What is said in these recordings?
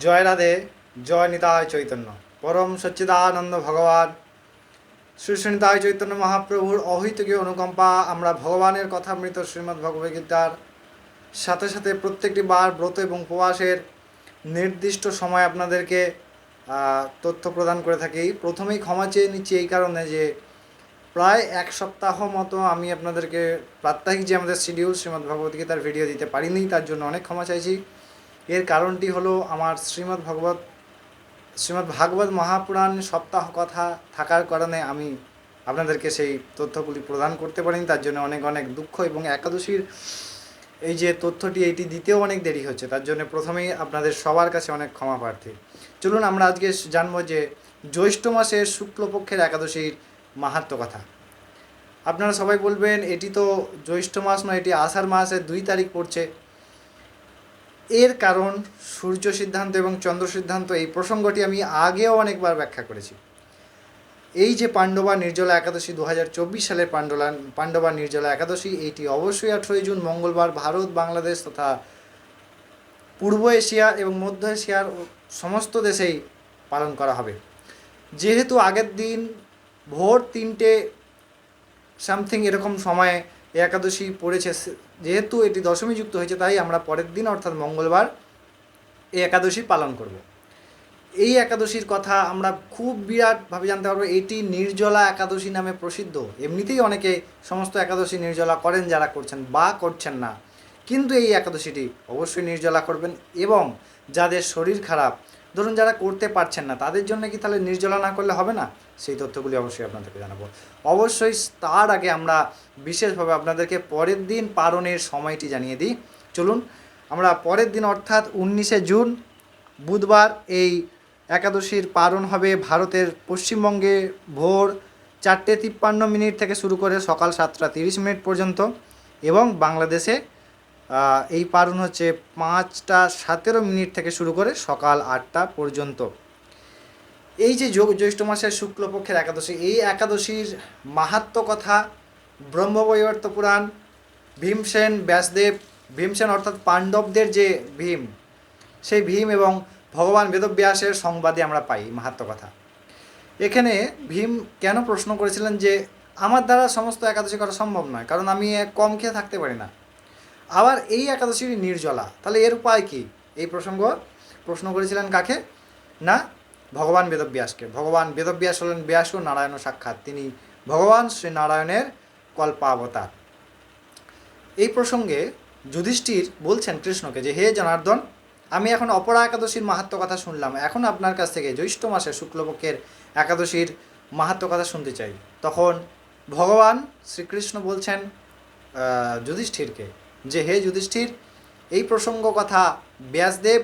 জয় রাধে, জয় নিতায় চৈতন্য। পরম সচ্চিদানন্দ ভগবান। শ্রী চৈতন্য মহাপ্রভুর অহৈতুকীয় অনুকম্পা, আমরা ভগবানের কথা কথামৃত শ্রীমদ্ ভগবদ্গীতার সাথে সাথে প্রত্যেকটি বার ব্রত এবং উপবাসের নির্দিষ্ট সময় আপনাদেরকে তথ্য প্রদান করে থাকি। প্রথমেই ক্ষমা চেয়ে নিচ্ছি এই কারণে যে, প্রায় এক সপ্তাহ মতো আমি আপনাদেরকে প্রাত্যহিক যে আমাদের শিডিউল শ্রীমদ্ ভগবদ্গীতার ভিডিও দিতে পারিনি, তার জন্য অনেক ক্ষমা চাইছি। এর কারণটি হলো আমার শ্রীমদ্ ভগবত, শ্রীমদ্ ভাগবত মহাপুরাণ সপ্তাহ কথা থাকার কারণে আমি আপনাদেরকে সেই তথ্যগুলি প্রদান করতে পারিনি। তার জন্য অনেক অনেক দুঃখ এবং একাদশীর এই যে তথ্যটি এটি দিতেও অনেক দেরি হচ্ছে। তার জন্য প্রথমেই আপনাদের সবার কাছে অনেক ক্ষমা প্রার্থী। চলুন আমরা আজকে জানব যে জ্যৈষ্ঠ মাসের শুক্লপক্ষের একাদশীর মাহাত্ম কথা। আপনারা সবাই বলবেন, এটি তো জ্যৈষ্ঠ মাস নয়, এটি আষাঢ় মাসের দুই তারিখ পড়ছে। এর কারণ সূর্য সিদ্ধান্ত এবং চন্দ্র সিদ্ধান্ত এই প্রসঙ্গটি আমি আগেও অনেকবার ব্যাখ্যা করেছি। এই যে পাণ্ডবা নির্জলা একাদশী দু হাজার চব্বিশ সালের পাণ্ডলা, পাণ্ডবা নির্জলা একাদশী, এটি অবশ্যই আঠেরোই জুন মঙ্গলবার ভারত, বাংলাদেশ তথা পূর্ব এশিয়া এবং মধ্য এশিয়ার সমস্ত দেশেই পালন করা হবে। যেহেতু আগের দিন ভোর তিনটে সামথিং এরকম সময়ে একাদশী পড়েছে যেহেতু এটি দশমী যুক্ত হয়েছে, তাই আমরা পরের দিন, অর্থাৎ মঙ্গলবার, এই একাদশী পালন করব। এই একাদশীর কথা আমরা খুব বিরাটভাবে জানতে পারব। এটি নির্জলা একাদশী নামে প্রসিদ্ধ। এমনিতেই অনেকে সমস্ত একাদশী নির্জলা করেন, যারা করছেন বা করছেন না। কিন্তু এই একাদশীটি অবশ্যই নির্জলা করবেন এবং যাদের শরীর খারাপ ধরুন যারা করতে পারছেন না, তাদের জন্য কি তাহলে নির্জলা না করলে হবে না? সেই তথ্যগুলি অবশ্যই আপনাদেরকে জানাব। অবশ্যই তার আগে আমরা বিশেষভাবে আপনাদেরকে পরের দিন পালনের সময়টি জানিয়ে দিই। চলুন, আমরা পরের দিন অর্থাৎ উনিশে জুন, বুধবার এই একাদশীর পালন হবে ভারতের পশ্চিমবঙ্গে ভোর চারটে তিপ্পান্ন মিনিট থেকে শুরু করে সকাল সাতটা তিরিশ মিনিট পর্যন্ত এবং বাংলাদেশে এই পালন হচ্ছে পাঁচটা সতেরো মিনিট থেকে শুরু করে সকাল আটটা পর্যন্ত। এই যে যোগ জ্যৈষ্ঠ মাসের শুক্লপক্ষের একাদশী, এই একাদশীর মাহাত্ম কথা ব্রহ্মবৈবর্ত পুরাণ ভীমসেন ব্যাসদেব ভীমসেন অর্থাৎ পাণ্ডবদের যে ভীম, সেই ভীম এবং ভগবান বেদব্যাসের সংবাদে আমরা পাই মাহাত্ম কথা। এখানে ভীম কেন প্রশ্ন করেছিলেন যে, আমার দ্বারা সমস্ত একাদশী করা সম্ভব নয়, কারণ আমি কম খেয়ে থাকতে পারি না। আবার এই একাদশী নির্জলা। তাহলে এর উপায় কি? এই প্রসঙ্গ, প্রশ্ন করেছিলেন কাকে? না, ভগবান বেদব্যাসকে। ভগবান বেদব্যাস হলেন ব্যাস ও নারায়ণ সাক্ষাৎ। তিনি ভগবান শ্রী নারায়ণের কল্পাবতার। এই প্রসঙ্গে যুধিষ্ঠির বলছেন কৃষ্ণকে যে, হে জনার্দন, আমি এখন অপরা একাদশীর মাহাত্ম কথা শুনলাম। এখন আপনার কাছ থেকে জ্যৈষ্ঠ মাসে শুক্লপক্ষের একাদশীর মাহাত্ম কথা শুনতে চাই। তখন ভগবান শ্রীকৃষ্ণ বলছেন যুধিষ্ঠিরকে যে হে যুধিষ্ঠির, এই প্রসঙ্গ কথা ব্যাসদেব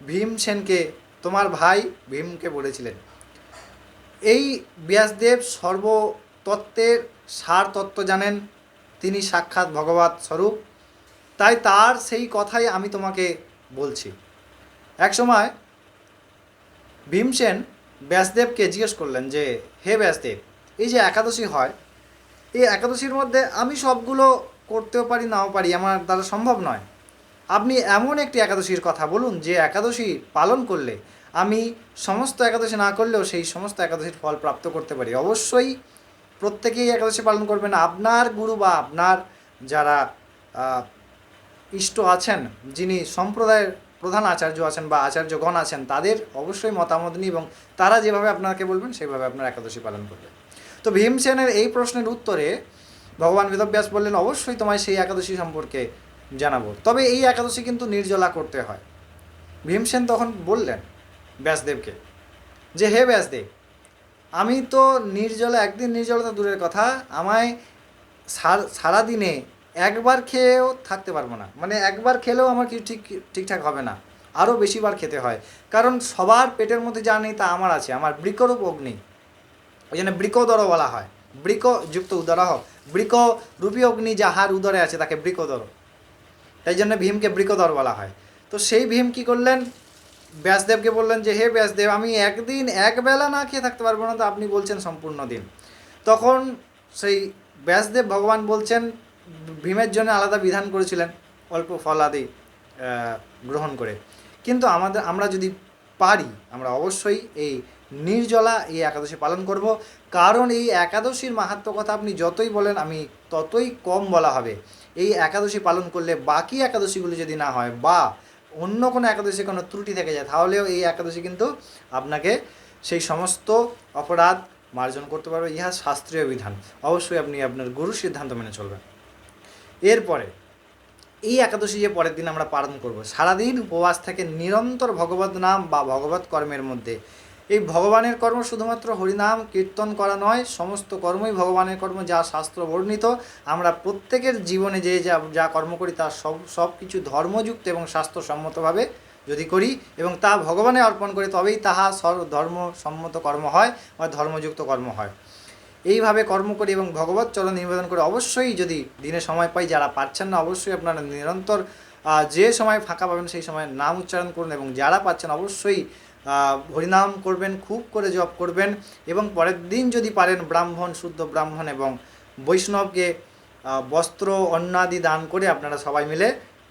ভীমসেনকে তোমার ভাই ভীমকে বলেছিলেন। এই ব্যাসদেব সর্বতত্ত্বের সার তত্ত্ব জানেন, তিনি সাক্ষাৎ ভগবত স্বরূপ, তাই তার সেই কথাই আমি তোমাকে বলছি। এক সময় ভীমসেন ব্যাসদেবকে জিজ্ঞেস করলেন যে, হে ব্যাসদেব, এই যে একাদশী হয়, এই একাদশীর মধ্যে আমি সবগুলো করতেও পারি, নাও পারি, আমার দ্বারা সম্ভব নয়। আপনি এমন একটি একাদশীর কথা বলুন, যে একাদশী পালন করলে, আমি সমস্ত একাদশী না করলেও সেই সমস্ত একাদশীর ফল প্রাপ্ত করতে পারি। অবশ্যই প্রত্যেকেই একাদশী পালন করবেন। আপনার গুরু বা আপনার যারা ইষ্ট আছেন, যিনি সম্প্রদায়ের প্রধান আচার্য আছেন বা আচার্যগণ আছেন, তাদের অবশ্যই মতামত নিন এবং তারা যেভাবে আপনাকে বলবেন, সেভাবে আপনার একাদশী পালন করবেন। তো ভীমসেনের এই প্রশ্নের উত্তরে ভগবান বেদব্যাস বললেন, অবশ্যই তোমায় সেই একাদশী সম্পর্কে জানাব। তবে এই একাদশী কিন্তু নির্জলা করতে হয়। ভীমসেন তখন বললেন ব্যাসদেবকে যে, হে ব্যাসদেব, আমি তো নির্জলা, একদিন নির্জলতা দূরের কথা, আমায় সার- সারাদিনে একবার খেয়েও থাকতে পারব না। মানে একবার খেলেও আমার কিছু ঠিক, ঠিকঠাক হবে না? আরও বেশিবার খেতে হয়। কারণ সবার পেটের মধ্যে যা নেই তা আমার আছে, আমার বৃকরূপ অগ্নি। ওই জন্য বৃকোদর বলা হয়। বৃক যুক্ত উদরহ বৃক রূপী অগ্নি যাহার উদরে আছে, তাকে বৃকোদর তাই জন্য ভীমকে বৃকোদর বলা হয়। তো সেই ভীম কি করলেন? ব্যাসদেবকে বললেন যে, হে ব্যাসদেব, আমি একদিন একবেলা না খেয়ে থাকতে পারব না, তো আপনি বলছেন সম্পূর্ণ দিন। তখন সেই ব্যাসদেব ভগবান বলছেন, ভীমের জন্য আলাদা বিধান করেছিলেন, অল্প ফল আদি গ্রহণ করে। কিন্তু আমাদের, আমরা যদি পারি, আমরা অবশ্যই এই নির্জলা এই একাদশী পালন করব। কারণ এই একাদশীর মাহাত্ম্য কথা আপনি যতই বলেন, আমি ততই কম বলা হবে। এই একাদশী পালন করলে বাকি একাদশীগুলি যদি না হয় বা অন্য কোনো একাদশী কোনো ত্রুটি থেকে যায়, তাহলেও এই একাদশী কিন্তু আপনাকে সেই সমস্ত অপরাধ মার্জন করতে পারবে। ইহা শাস্ত্রীয় বিধান। অবশ্যই আপনি আপনার গুরু সিদ্ধান্ত মেনে চলবেন। এরপরে, এই একাদশী যে পরের দিন আমরা পালন করব, সারাদিন উপবাস থেকে নিরন্তর ভগবত নাম বা ভগবত কর্মের মধ্যে ভগবানের কর্ম শুধুমাত্র হরিনাম কীর্তন করা নয়, সমস্ত কর্মই ভগবানের কর্ম যা শাস্ত্র বর্ণিত। আমরা প্রত্যেকের জীবনে যে যা যা কর্ম করি তা সব সব কিছু ধর্মযুক্ত এবং শাস্ত্রসম্মতভাবে যদি করি এবং তা ভগবানে অর্পণ করি, তবেই তাহা ধর্মসম্মত কর্ম হয় বা ধর্মযুক্ত কর্ম হয়। এইভাবে কর্ম করি এবং ভগবত চরণ নিবেদন করে অবশ্যই যদি দিনে সময় পাই, যারা পাচ্ছেন না, অবশ্যই আপনারা নিরন্তর যে সময় ফাঁকা পাবেন সেই সময় নাম উচ্চারণ করুন এবং যারা পাচ্ছেন অবশ্যই হরিনাম করবেন, খুব করে জপ করবেন এবং পরের দিন যদি পারেন ব্রাহ্মণ, শুদ্ধ ব্রাহ্মণ এবং বৈষ্ণবকে বস্ত্র, অন্নাদি দান করে আপনারা সবাই মিলে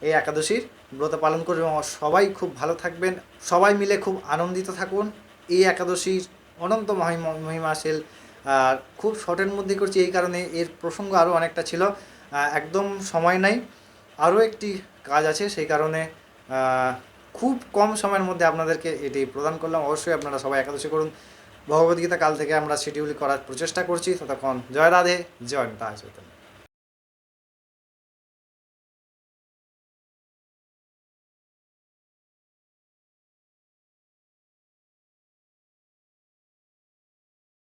এই একাদশীর ব্রত পালন করবেন এবং সবাই খুব ভালো থাকবেন। সবাই মিলে খুব আনন্দিত থাকুন। এই একাদশীর অনন্ত মহিমা, মহিমাশীল আর খুব শর্টের মধ্যে করছি এই কারণে এর প্রসঙ্গ আরও অনেকটা ছিল। একদম সময় নাই। আরও একটি কাজ আছে সেই কারণে খুব কম সময়ের মধ্যে আপনাদেরকে এটি প্রদান করলাম। অবশ্যই আপনারা সবাই একাদশী করুন। ভগবদ্গীতা কাল থেকে আমরা শিডিউল করার প্রচেষ্টা করছি। ততক্ষণ জয় রাধে, জয় চৈতন্য।